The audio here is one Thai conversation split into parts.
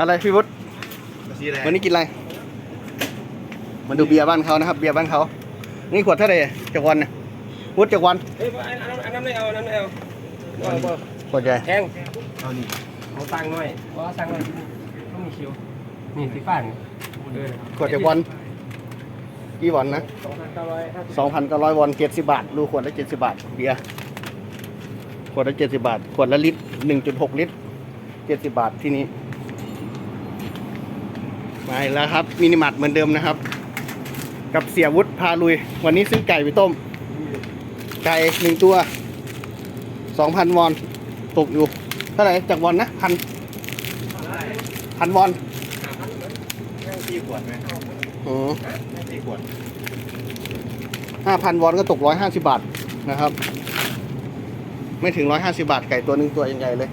อะไรพี่วุฒิสีอะไรวันนี้กินอะไรมาดูเบียร์บ้านเขานะครับ เบียร์บ้านเขานี่ขวดเท่าไหร่จากวันเนี่ยวุฒิจากวันเฮ้ยอันนั้นอันนั้นไม่เอาอันนั้นไม่เอาเอาเอาขวดใหญ่แพงเอานี่เอาตังค์หน่อยเพราะว่าตังค์หน่อยต้องมีคิวนี่สีฟ้านี่เดินขวดจากวันกี่วันนะสองพันเก้าร้อยห้าสิบสองพันเก้าร้อยวอนเจ็ดสิบบาทดูขวดละเจ็ดสิบบาทเบียร์ขวดละเจ็ดสิบบาท ขวดละลิตรหนึ่งจุดหกลิตรเจ็ดสิบบาทที่นี้ มาอีกแล้วครับมินิมาร์ทเหมือนเดิมนะครับ กับเสียวุฒิพาลุย วันนี้ซื้อไก่ไปต้ม ไก่หนึ่งตัวสองพันวอนตกอยู่ เท่าไหร่จากวอนนะพันพันวอนสี่ขวดไหมอ๋อสี่ขวดห้าพันวอนก็ตกร้อยห้าสิบาทนะครับ ไม่ถึงร้อยห้าสิบาทไก่ตัวหนึ่งตัวใหญ่ๆเลย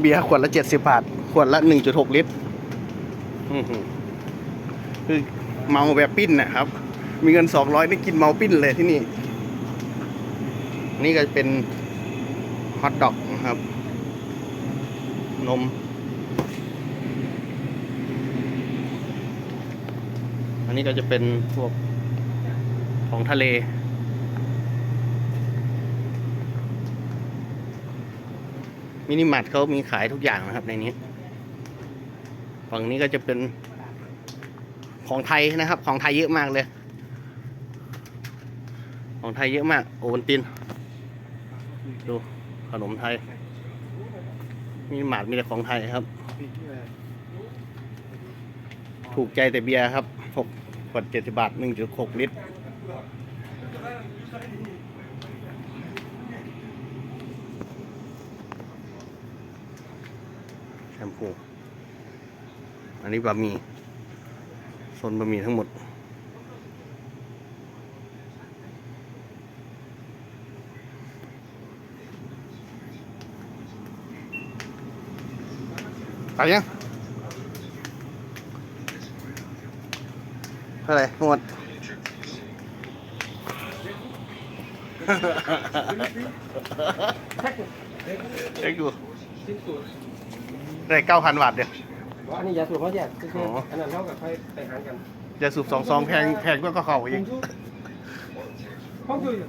เบียร์ขวดละเจ็ดสิบบาท ขวดละหนึ่งจุดหกลิตรคือเมาแบบปิ้นนะครับ มีเงินสองร้อยนี่กินเมาปิ้นเลยที่นี่ นี่ก็เป็นฮอทดอกนะครับ นม อันนี้ก็จะเป็นพวกของทะเล มินิมาร์ทเขามีขายทุกอย่างนะครับในนี้ ฝั่งนี้ก็จะเป็นของไทยนะครับ ของไทยเยอะมากเลย ของไทยเยอะมาก โอวันติน ดูขนมไทยมินิมาร์ทมีแต่ของไทยครับ ถูกใจแต่เบียร์ครับหกขวดเจ็ดสิบาทหนึ่งจุดหกลิตร ชมพู อันนี้บะหมี่โซนบะหมี่ทั้งหมด ไปยังเท่าไหร่หมดเอ็กซ์ดูชิ้นส่วน ได้เก้าพันบาทเดียวอันนี้ยาสูบเขาแยกคืออ๋ออันนั้นเท่ากับไปไปหารกันจะสูบสองซองแพงแพงกว่าก็เขาอีกห้องอยู่